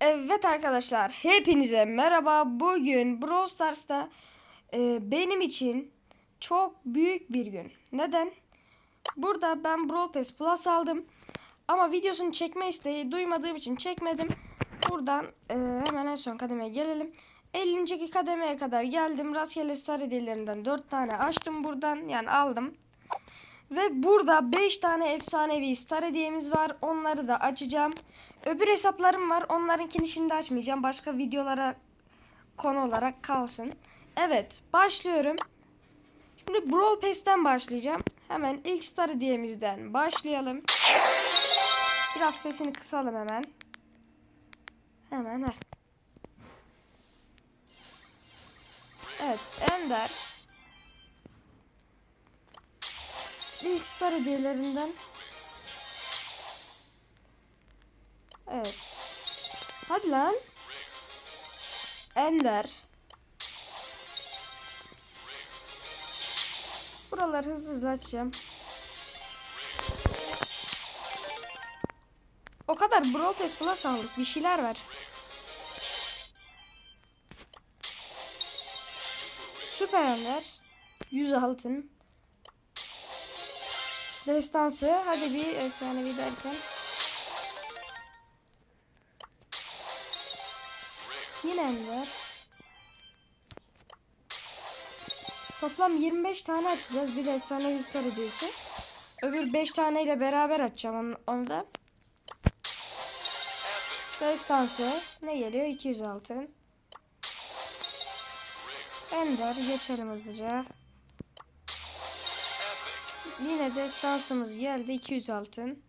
Evet arkadaşlar hepinize merhaba. Bugün Brawl Stars'ta e, benim için çok büyük bir gün. Neden? Burada ben Brawl Pass Plus aldım. Ama videosunu çekme isteği duymadığım için çekmedim. Buradan e, hemen en son kademeye gelelim. 50. kademeye kadar geldim. Rastgele star hediyelerinden 4 tane açtım buradan. Yani aldım. Ve burada 5 tane efsanevi star hediyemiz var. Onları da açacağım. Öbür hesaplarım var. Onlarınkini şimdi açmayacağım. Başka videolara konu olarak kalsın. Evet başlıyorum. Şimdi Brawl Pass'ten başlayacağım. Hemen ilk star hediyemizden başlayalım. Biraz sesini kısalım hemen. Hemen heh. Evet Ender. İlk star hediyelerinden. Evet. Hadi lan. Ender. Buraları hızlı hızlı açacağım. O kadar Brawl Pass Plus aldık. Bir şeyler var. Süper Ender. 100 altın. Destansı. Hadi bir efsanevi derken. Yine Ender. Toplam 25 tane açacağız. Bir efsanevi star hediyesi. Öbür 5 taneyle beraber açacağım onu, onu da. Destansı. Ne geliyor? 200 altın. Ender. Geçelim hızlıca. Yine destansımız geldi. 200 altın.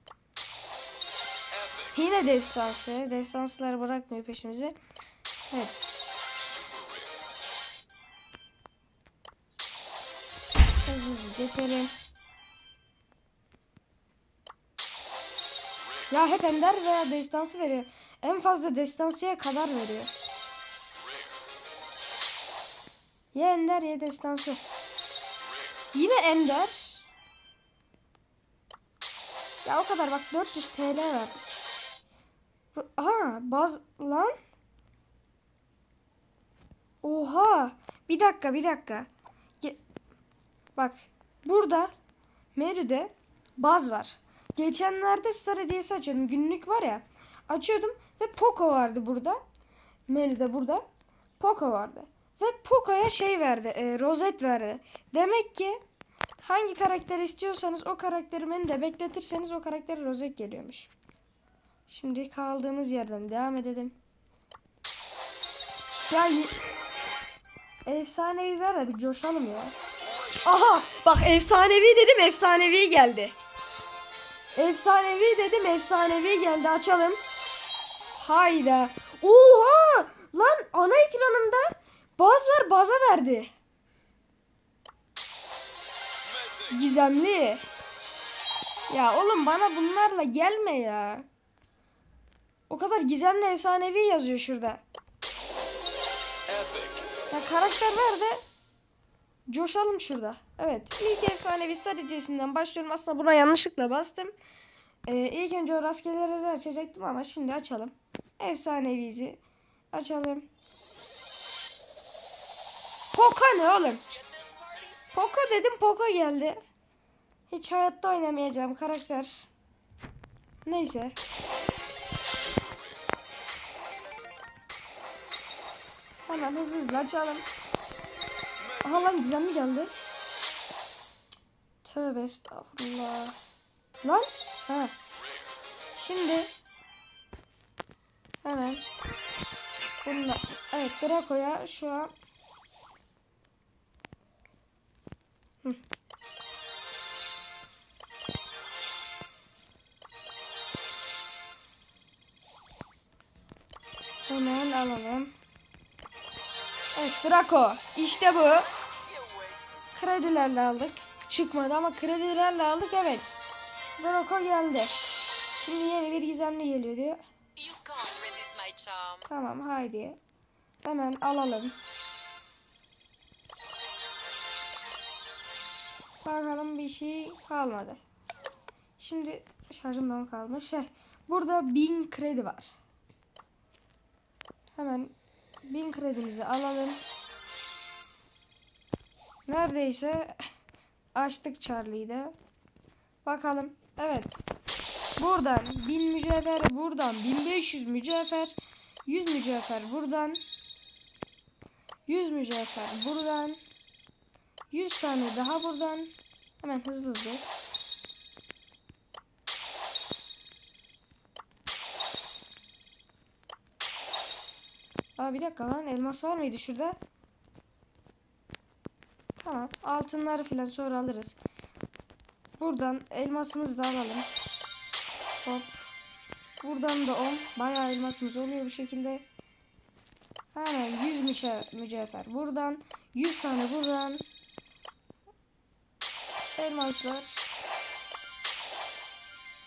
Yine destansı. Destansılar bırakmıyor peşimizi. Evet. Hızlı geçelim. Ya hep ender veya destansı veriyor. En fazla destansıya kadar veriyor. Ya ender ya destansı. Yine ender. Ya o kadar bak 400 TL var. Aha baz lan. Oha. Bir dakika bir dakika. Ge- bak burada menüde baz var. Geçenlerde star hediyesi açıyordum. Günlük var ya. Açıyordum ve Poco vardı burada. Menüde burada. Poco vardı. Ve Poco'ya şey verdi. E, rozet verdi. Demek ki hangi karakter istiyorsanız o karakteri menüde bekletirseniz o karaktere rozet geliyormuş. Şimdi kaldığımız yerden devam edelim. Ya efsanevi ver de bir coşalım ya. Aha bak efsanevi dedim efsanevi geldi. Efsanevi dedim efsanevi geldi açalım. Hayda. Oha lan ana ekranımda baz var baza verdi. Gizemli. Ya oğlum bana bunlarla gelme ya. O kadar gizemli efsanevi yazıyor şurada. Ya karakter ver de coşalım şurada. Evet ilk efsanevi stratejisinden başlıyorum. Aslında buna yanlışlıkla bastım. Ee, ilk önce o rastgeleleri açacaktım ama şimdi açalım. Efsanevizi açalım. Poco ne oğlum? Poco dedim Poco geldi. Hiç hayatta oynamayacağım karakter. Neyse. Hemen hızlı hızlı açalım. Aha lan gizemli geldi. Tövbe estağfurullah. Lan. Ha. Şimdi. Hemen. Bununla. Evet Draco'ya şu an. Hı. Hemen alalım. Evet Draco. İşte bu. Kredilerle aldık. Çıkmadı ama kredilerle aldık evet. Draco geldi. Şimdi yeni bir gizemli geliyor diyor. Tamam haydi. Hemen alalım. Bakalım bir şey kalmadı. Şimdi şarjımdan kalmış. Heh, Burada 1000 kredi var. Hemen 1000 kredimizi alalım. Neredeyse açtık Charlie'yi de. Bakalım. Evet. Buradan 1000 mücevher, buradan 1500 mücevher, 100 mücevher buradan. 100 mücevher buradan. 100 tane daha buradan. Hemen hızlı hızlı. Aa bir dakika lan elmas var mıydı şurada? Tamam altınları filan sonra alırız. Buradan elmasımızı da alalım. Hop. Buradan da 10. Bayağı elmasımız oluyor bu şekilde. Hemen 100 müce mücevher buradan. 100 tane buradan. Elmaslar.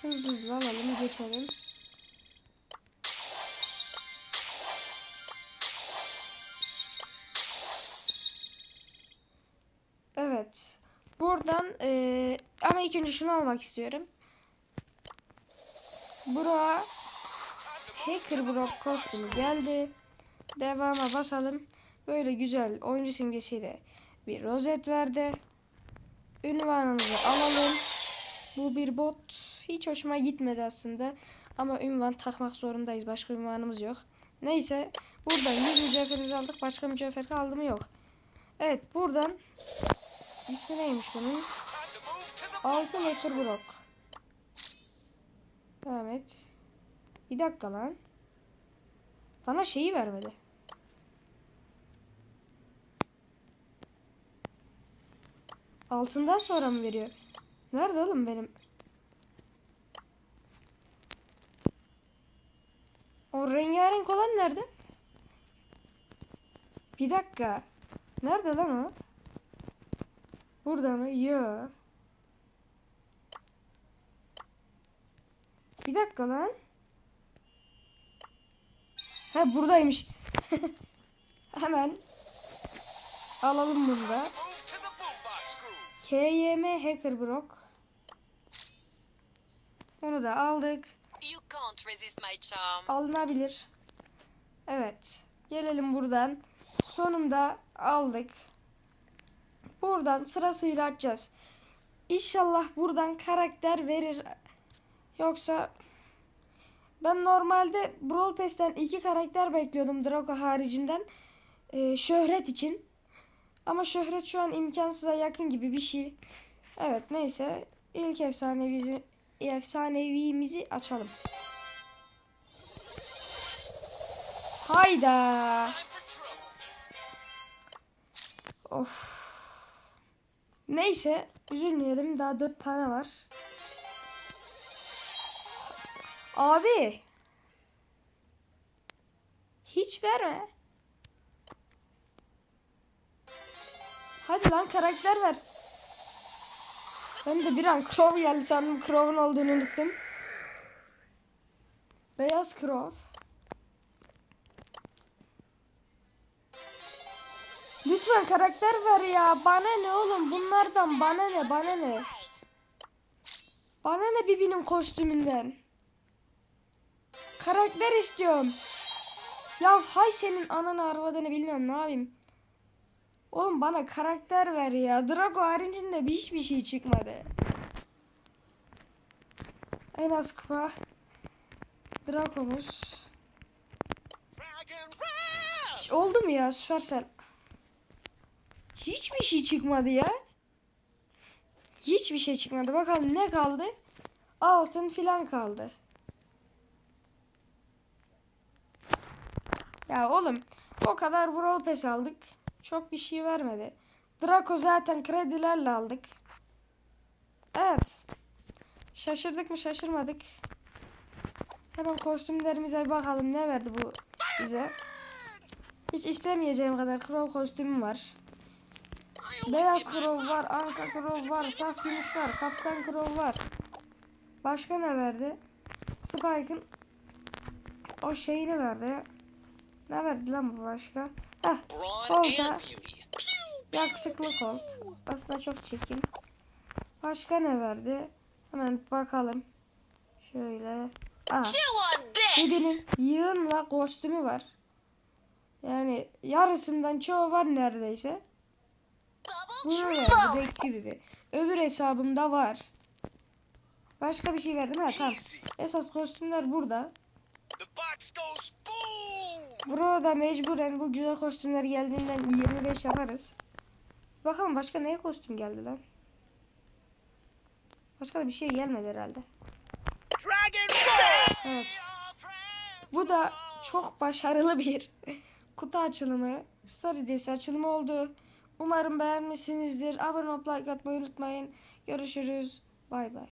Hızlı hızlı alalım geçelim. Evet. Buradan eee, ama ilk önce şunu almak istiyorum. Buraya Hacker Brock kostümü geldi. Devama basalım. Böyle güzel oyuncu simgesiyle bir rozet verdi. Ünvanımızı alalım. Bu bir bot. Hiç hoşuma gitmedi aslında. Ama ünvan takmak zorundayız. Başka ünvanımız yok. Neyse. Buradan 100 mücevherimizi aldık. Başka mücevher kaldı mı yok. Evet buradan ismi neymiş bunun? Altın Hacker Brock. Devam et. Bir dakika lan. Bana şeyi vermedi. Altından sonra mı veriyor? Nerede oğlum benim? O rengarenk olan nerede? Bir dakika. Nerede lan o? Burada mı? Yo. Bir dakika lan. Ha buradaymış. Hemen alalım bunu da. KYM Hacker Brock. Onu da aldık. You can't resist my charm. Alınabilir. Evet. Gelelim buradan. Sonunda aldık. Buradan sırasıyla açacağız. İnşallah buradan karakter verir. Yoksa ben normalde Brawl Pass'ten iki karakter bekliyordum Draco haricinden. Ee, şöhret için. Ama şöhret şu an imkansıza yakın gibi bir şey. Evet neyse. İlk efsanevimizi, efsanevimizi açalım. Hayda. Of. Neyse üzülmeyelim daha dört tane var. Abi. Hiç verme. Hadi lan karakter ver. Ben de bir an Crow geldi sandım Crow'un olduğunu unuttum. Beyaz Crow. Lütfen karakter ver ya. Bana ne oğlum bunlardan bana ne bana ne. Bana ne Bibi'nin kostümünden. Karakter istiyorum. Ya hay senin ananı arvadını bilmem ne yapayım. Oğlum bana karakter ver ya. Drago haricinde bir hiçbir şey çıkmadı. En az kupa. Draco'muz. Hiç oldu mu ya Supercell? Hiçbir şey çıkmadı ya. Hiçbir şey çıkmadı. Bakalım ne kaldı? Altın filan kaldı. Ya oğlum o kadar Brawl Pass aldık. Çok bir şey vermedi. Draco zaten kredilerle aldık. Evet. Şaşırdık mı şaşırmadık. Hemen kostümlerimize bakalım ne verdi bu bize. Hiç istemeyeceğim kadar Crow kostümüm var. Beyaz Crow var, Anka Crow var, Saf Gümüş var, Kaptan Crow var. Başka ne verdi? Spike'ın o şeyini verdi. Ne verdi lan bu başka? Heh, Colt'a yakışıklı Colt. Aslında çok çirkin. Başka ne verdi? Hemen bakalım. Şöyle. Aha. Bibi'nin yığınla kostümü var. Yani yarısından çoğu var neredeyse. Bunu verdi bekçi gibi. Öbür hesabımda var. Başka bir şey verdim ha tamam. Esas kostümler burada. The box goes boom. Bro da mecburen bu güzel kostümler geldiğinden 25 yaparız. Bakalım başka neye kostüm geldi lan? Başka da bir şey gelmedi herhalde. Evet. Bu da çok başarılı bir kutu açılımı. Star hediyesi açılımı oldu. Umarım beğenmişsinizdir. Abone olup like atmayı unutmayın. Görüşürüz. Bay bay.